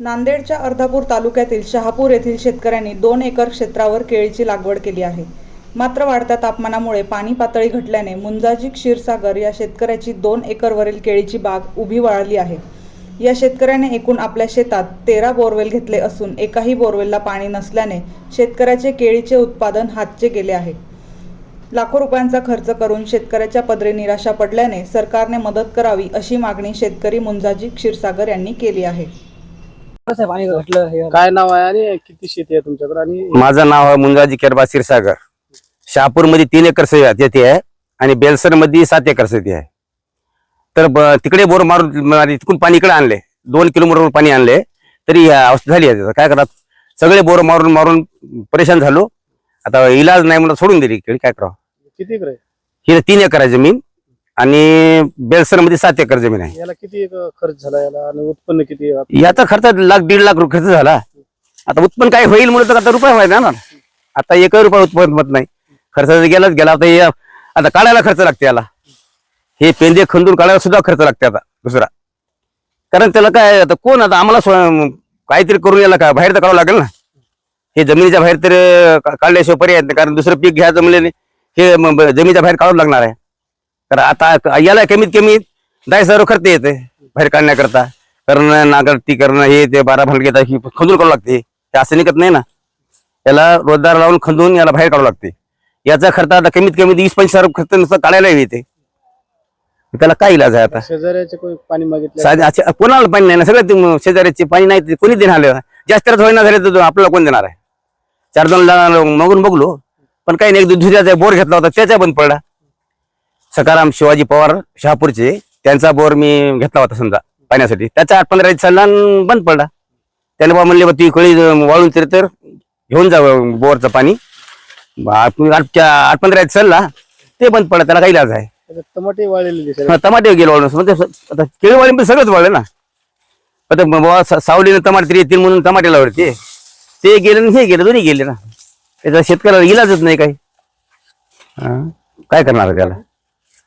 नांदेडच्या अर्धापूर तालुक्यातील शहापूर येथील शेतकऱ्यांनी दोन एकर क्षेत्रावर केळीची लागवड केली आहे. मात्र वाढत्या तापमानामुळे पाणी पातळी घटल्याने मुंजाजी क्षीरसागर या शेतकऱ्याची दोन एकरवरील केळीची बाग उभी वाळली आहे. या शेतकऱ्याने एकूण आपल्या शेतात तेरा बोरवेल घेतले असून एकाही बोरवेलला पाणी नसल्याने शेतकऱ्याचे केळीचे उत्पादन हातचे गेले आहे. लाखो रुपयांचा खर्च करून शेतकऱ्याच्या पदरी निराशा पडल्याने सरकारने मदत करावी अशी मागणी शेतकरी मुंजाजी क्षीरसागर यांनी केली आहे. आणि घटलं हे काय नाव आहे आणि किती शेती आहे तुमच्याकडे? आणि माझं नाव आहे मुंजाजी केरबा क्षीरसागर. शहापूरमध्ये तीन एकर शेती आहे आणि बेलसरमध्ये सात एकर शेती आहे. तर ब- तिकडे बोर मारून मारी- तिकडून पाणी इकडे आणले. दोन किलोमीटर पाणी आणले. तरी ही अवस्था झाली आहे. त्याचं. काय करतात? सगळे बोर मारून मारून परेशान झालो. आता इलाज नाही म्हणून सोडून दिली. केळी काय करावं? किती एकर आहे? ही तीन एकर आहे जमीन. आणि बेलसरमध्ये सात एकर जमीन आहे. याला किती खर्च झाला याला? आणि उत्पन्न किती आहे? याचा खर्च लाख दीड लाख रुपये खर्च झाला. आता उत्पन्न काय होईल म्हणून तर आता रुपये व्हायला ना. आता एक रुपये उत्पन्न होत नाही. खर्च जर गेलाच गेला आता हे आता काढायला खर्च लागते याला. हे पेंदे खंदून काढायला सुद्धा खर्च लागते आता दुसरा. कारण त्याला काय आता कोण आता आम्हाला स्व- काहीतरी करून याला काय बाहेर तर काढावं लागेल ना. हे जमिनीच्या बाहेर तर का- काढल्याशिवाय पर्याय नाही. कारण दुसरं पीक घ्यायचं म्हणले हे जमिनीच्या बाहेर काढावं लागणार आहे. तर आता याला कमीत कमी दहा हजार खर्च येते बाहेर काढण्याकरता. करणं नागरती करणं हे ते बारा घेतात ही खंदून काढावं लागते. हे असं निघत नाही ना. याला रोजदार लावून खंदून याला बाहेर काढावं लागते. याचा खर्च आता कमीत कमी वीस पंचवीस हजार खर्च नुसतं काढायला येते. त्याला काय इलाज आहे आता? शेजाऱ्याचे पाणी मागितलं? कोणाला पाणी नाही ना? सगळं ते शेजाऱ्याचे पाणी नाही ते कोणी देणार आलं जास्त होईना झाले तर आपल्याला कोण देणार आहे? चार दोन मागून बघलो. पण काही नाही एक दुसऱ्याचा बोर घेतला होता त्याचा बंद पडला. सकाराम शिवाजी पवार शहापूरचे त्यांचा बोर मी घेतला होता समजा पाण्यासाठी त्याचा आठ पंधरा आणि बंद पडला. त्याने बा म्हणले बा ती कळी वाळून तरी तर घेऊन जा बोरचं पाणी. आठ पंधरा चालला ते बंद पडला त्याला काही इलाज आहे. टमाटे वाळलेले हा, टमाटे गेले वाळून म्हणजे आता केळीवाडी पण सगळंच वाळलं ना. आता बाबा सावलीनं टमाटे तरी येतील म्हणून टमाटे लावले ते. गेले आणि हे गेले दोन्ही गेले ना. त्याचा शेतकऱ्याला इलाजच नाही काही. काय करणार त्याला?